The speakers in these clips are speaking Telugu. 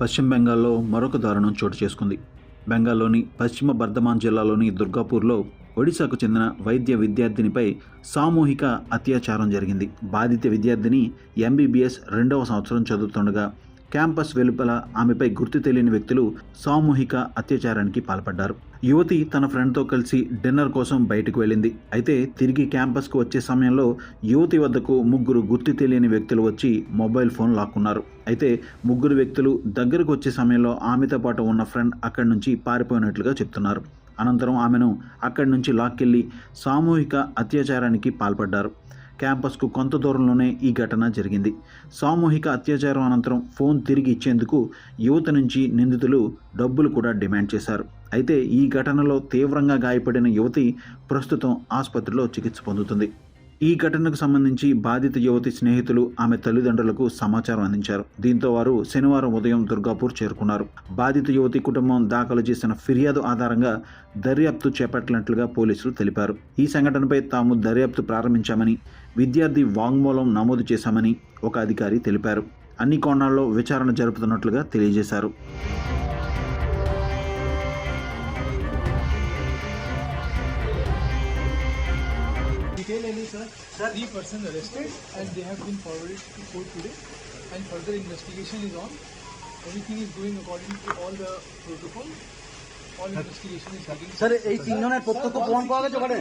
పశ్చిమ బెంగాల్లో మరొక దారుణం చోటు చేసుకుంది. బెంగాల్లోని పశ్చిమ బర్ధమాన్ జిల్లాలోని దుర్గాపూర్లో ఒడిశాకు చెందిన వైద్య విద్యార్థినిపై సామూహిక అత్యాచారం జరిగింది. బాధిత విద్యార్థిని ఎంబీబీఎస్ రెండవ సంవత్సరం చదువుతుండగా క్యాంపస్ వెలుపల ఆమెపై గుర్తు తెలియని వ్యక్తులు సామూహిక అత్యాచారానికి పాల్పడ్డారు. యువతి తన ఫ్రెండ్తో కలిసి డిన్నర్ కోసం బయటకు వెళ్ళింది. అయితే తిరిగి క్యాంపస్కు వచ్చే సమయంలో యువతి వద్దకు ముగ్గురు గుర్తు తెలియని వ్యక్తులు వచ్చి మొబైల్ ఫోన్ లాక్కున్నారు. అయితే ముగ్గురు వ్యక్తులు దగ్గరకు వచ్చే సమయంలో ఆమెతో పాటు ఉన్న ఫ్రెండ్ అక్కడి నుంచి పారిపోయినట్లుగా చెప్తున్నారు. అనంతరం ఆమెను అక్కడి నుంచి లాక్కెళ్ళి సామూహిక అత్యాచారానికి పాల్పడ్డారు. క్యాంపస్కు కొంత దూరంలోనే ఈ ఘటన జరిగింది. సామూహిక అత్యాచారం అనంతరం ఫోన్ తిరిగి ఇచ్చేందుకు యువత నుంచి నిందితులు డబ్బులు కూడా డిమాండ్ చేశారు. అయితే ఈ ఘటనలో తీవ్రంగా గాయపడిన యువతి ప్రస్తుతం ఆసుపత్రిలో చికిత్స పొందుతుంది. ఈ ఘటనకు సంబంధించి బాధిత యువతి స్నేహితులు ఆమె తల్లిదండ్రులకు సమాచారం అందించారు. దీంతో వారు శనివారం ఉదయం దుర్గాపూర్ చేరుకున్నారు. బాధిత యువతి కుటుంబం దాఖలు చేసిన ఫిర్యాదు ఆధారంగా దర్యాప్తు చేపట్టినట్లుగా పోలీసులు తెలిపారు. ఈ సంఘటనపై తాము దర్యాప్తు ప్రారంభించామని విద్యార్థి వాంగ్మూలం నమోదు చేశామని ఒక అధికారి తెలిపారు. అన్ని కోణాల్లో విచారణ జరుపుతున్నట్లుగా తెలియజేశారు. Detail any sir? Three persons arrested and they have been forwarded to court today and further investigation is on. Everything is going according to all the protocol. All investigation is taking. Sir এই তিনজনের প্রত্যক্ষ প্রমাণ পাওয়া গেছে ওখানে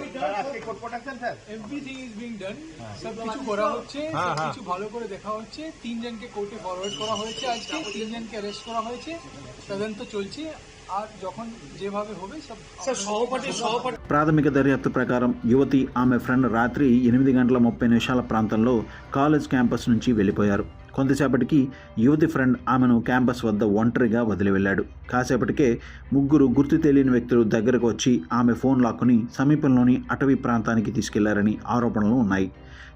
এভরিথিং ইজ বিং ডান সব কিছু করা হচ্ছে সব কিছু ভালো করে দেখা হচ্ছে তিনজনকে কোর্টে ফরওয়ার্ড করা হয়েছে আজকে তিনজনকে অ্যারেস্ট করা হয়েছে তদন্ত চলছে আর যখন যেভাবে হবে সব সহপাঠী সহপাঠী ప్రాథమిక దర్యాప్తు ప్రకారం యువతి ఆమె ఫ్రెండ్ రాత్రి ఎనిమిది గంటల ముప్పై నిమిషాల ప్రాంతంలో కాలేజ్ క్యాంపస్ నుంచి వెళ్ళిపోయారు కొంతసేపటికి యువతి ఫ్రెండ్ ఆమెను క్యాంపస్ వద్ద ఒంటరిగా వదిలి వెళ్ళాడు. కాసేపటికే ముగ్గురు గుర్తు తెలియని వ్యక్తులు దగ్గరకు వచ్చి ఆమె ఫోన్ లాక్కుని సమీపంలోని అటవీ ప్రాంతానికి తీసుకెళ్ళారని ఆరోపణలు ఉన్నాయి.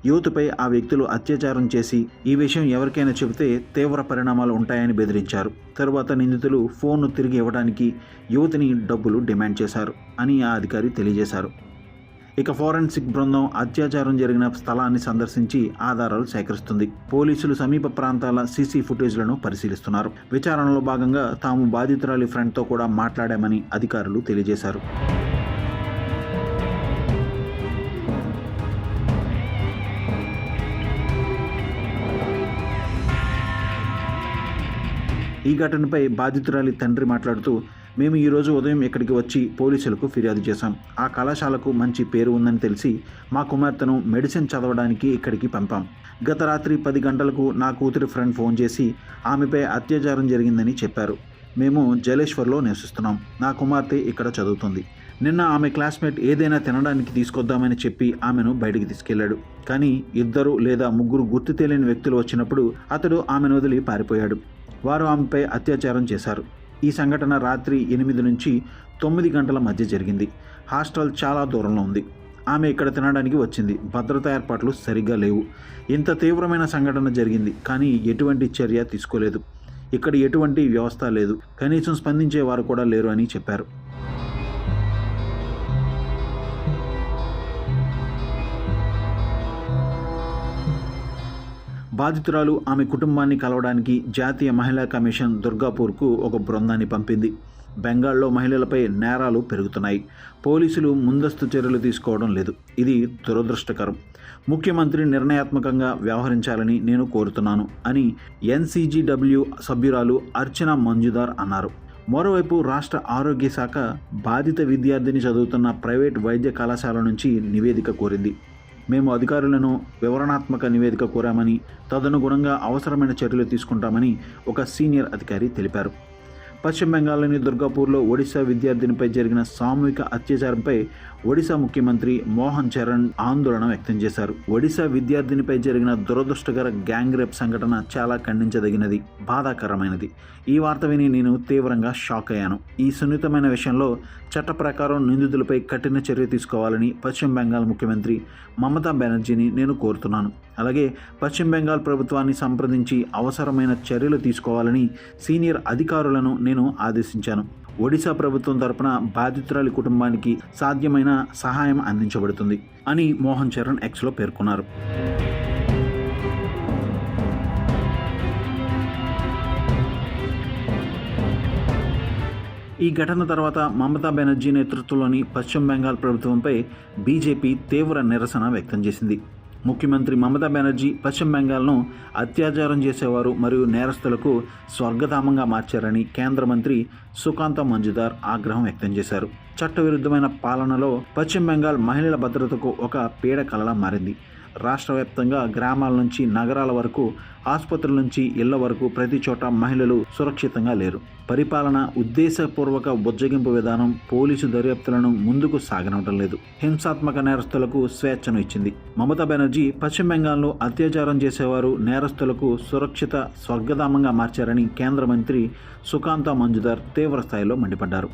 యువతిపై ఆ వ్యక్తులు అత్యాచారం చేసి ఈ విషయం ఎవరికైనా చెబితే తీవ్ర పరిణామాలు ఉంటాయని బెదిరించారు. తరువాత నిందితులు ఫోన్ను తిరిగి ఇవ్వడానికి యువతిని డబ్బులు డిమాండ్ చేశారు అని ఆ అధికారి తెలియజేశారు. ఇక ఫోరెన్సిక్ బృందం అత్యాచారం జరిగిన స్థలాన్ని సందర్శించి ఆధారాలు సేకరిస్తుంది. పోలీసులు సమీప ప్రాంతాల సీసీ ఫుటేజ్లను పరిశీలిస్తున్నారు. విచారణలో భాగంగా తాము బాధితురాలి ఫ్రెండ్తో కూడా మాట్లాడామని అధికారులు తెలియజేశారు. ఈ ఘటనపై బాధితురాలి తండ్రి మాట్లాడుతూ మేము ఈరోజు ఉదయం ఇక్కడికి వచ్చి పోలీసులకు ఫిర్యాదు చేశాం. ఆ కళాశాలకు మంచి పేరు ఉందని తెలిసి మా కుమార్తెను మెడిసిన్ చదవడానికి ఇక్కడికి పంపాం. గత రాత్రి పది గంటలకు నా కూతురి ఫ్రెండ్ ఫోన్ చేసి ఆమెపై అత్యాచారం జరిగిందని చెప్పారు. మేము జలేశ్వర్లో నివసిస్తున్నాం. నా కుమార్తె ఇక్కడ చదువుతుంది. నిన్న ఆమె క్లాస్మేట్ ఏదైనా తినడానికి తీసుకొద్దామని చెప్పి ఆమెను బయటికి తీసుకెళ్ళాడు కానీ ఇద్దరు లేదా ముగ్గురు గుర్తు తెలియని వ్యక్తులు వచ్చినప్పుడు అతడు ఆమెను వదిలి పారిపోయాడు. వారు ఆమెపై అత్యాచారం చేశారు. ఈ సంఘటన రాత్రి ఎనిమిది నుంచి తొమ్మిది గంటల మధ్య జరిగింది. హాస్టల్ చాలా దూరంలో ఉంది. ఆమె ఇక్కడ తినడానికి వచ్చింది. భద్రతా ఏర్పాట్లు సరిగ్గా లేవు. ఇంత తీవ్రమైన సంఘటన జరిగింది కానీ ఎటువంటి చర్య తీసుకోలేదు. ఇక్కడ ఎటువంటి వ్యవస్థ లేదు. కనీసం స్పందించే వారు కూడా లేరు అని చెప్పారు. బాధితురాలు ఆమె కుటుంబాన్ని కలవడానికి జాతీయ మహిళా కమిషన్ దుర్గాపూర్కు ఒక బృందాన్ని పంపింది. బెంగాల్లో మహిళలపై నేరాలు పెరుగుతున్నాయి. పోలీసులు ముందస్తు చర్యలు తీసుకోవడం లేదు. ఇది దురదృష్టకరం. ముఖ్యమంత్రి నిర్ణయాత్మకంగా వ్యవహరించాలని నేను కోరుతున్నాను అని ఎన్సీజీడబ్ల్యూ సభ్యురాలు అర్చన మంజుదార్ అన్నారు. మరోవైపు రాష్ట్ర ఆరోగ్య శాఖ బాధిత విద్యార్థిని చదువుతున్న ప్రైవేట్ వైద్య కళాశాల నుంచి నివేదిక కోరింది. మేము అధికారులను వివరణాత్మక నివేదిక కోరామని తదనుగుణంగా అవసరమైన చర్యలు తీసుకుంటామని ఒక సీనియర్ అధికారి తెలిపారు. పశ్చిమ బెంగాల్లోని దుర్గాపూర్లో ఒడిశా విద్యార్థినిపై జరిగిన సామూహిక అత్యాచారంపై ఒడిశా ముఖ్యమంత్రి మోహన్ చరణ్ ఆందోళన వ్యక్తం చేశారు. ఒడిశా విద్యార్థినిపై జరిగిన దురదృష్టకర గ్యాంగ్ రేప్ సంఘటన చాలా ఖండించదగినది బాధాకరమైనది. ఈ వార్త విని నేను తీవ్రంగా షాక్ అయ్యాను. ఈ సున్నితమైన విషయంలో చట్ట ప్రకారం నిందితులపై కఠిన చర్య తీసుకోవాలని పశ్చిమ బెంగాల్ ముఖ్యమంత్రి మమతా బెనర్జీని నేను కోరుతున్నాను. అలాగే పశ్చిమ బెంగాల్ ప్రభుత్వాన్ని సంప్రదించి అవసరమైన చర్యలు తీసుకోవాలని సీనియర్ అధికారులను నేను ఆదేశించాను. ఒడిశా ప్రభుత్వం తరపున బాధితురాలి కుటుంబానికి సాధ్యమైన సహాయం అందించబడుతుంది అని మోహన్ చరణ్ ఎక్స్లో పేర్కొన్నారు. ఈ ఘటన తర్వాత మమతా బెనర్జీ నేతృత్వంలోని పశ్చిమ బెంగాల్ ప్రభుత్వంపై బీజేపీ తీవ్ర నిరసన వ్యక్తం చేసింది. ముఖ్యమంత్రి మమతా బెనర్జీ పశ్చిమ బెంగాల్ను అత్యాచారం చేసేవారు మరియు నేరస్తులకు స్వర్గధామంగా మార్చారని కేంద్ర మంత్రి సుకాంత మంజుదార్ ఆగ్రహం వ్యక్తం చేశారు. చట్టవిరుద్ధమైన పాలనలో పశ్చిమ బెంగాల్ మహిళల భద్రతకు ఒక పీడకలలా మారింది. రాష్ట్ర వ్యాప్తంగా గ్రామాల నుంచి నగరాల వరకు ఆసుపత్రుల నుంచి ఇళ్ళ వరకు ప్రతి చోట మహిళలు సురక్షితంగా లేరు. పరిపాలన ఉద్దేశపూర్వక బుజ్జగింపు విధానం పోలీసు దర్యాప్తులను ముందుకు సాగనవటం లేదు. హింసాత్మక నేరస్తులకు స్వేచ్ఛను ఇచ్చింది. మమతా బెనర్జీ పశ్చిమ బెంగాల్లో అత్యాచారం చేసేవారు నేరస్తులకు సురక్షిత స్వర్గధామంగా మార్చారని కేంద్ర మంత్రి సుకాంత మంజుదార్ తీవ్ర స్థాయిలో మండిపడ్డారు.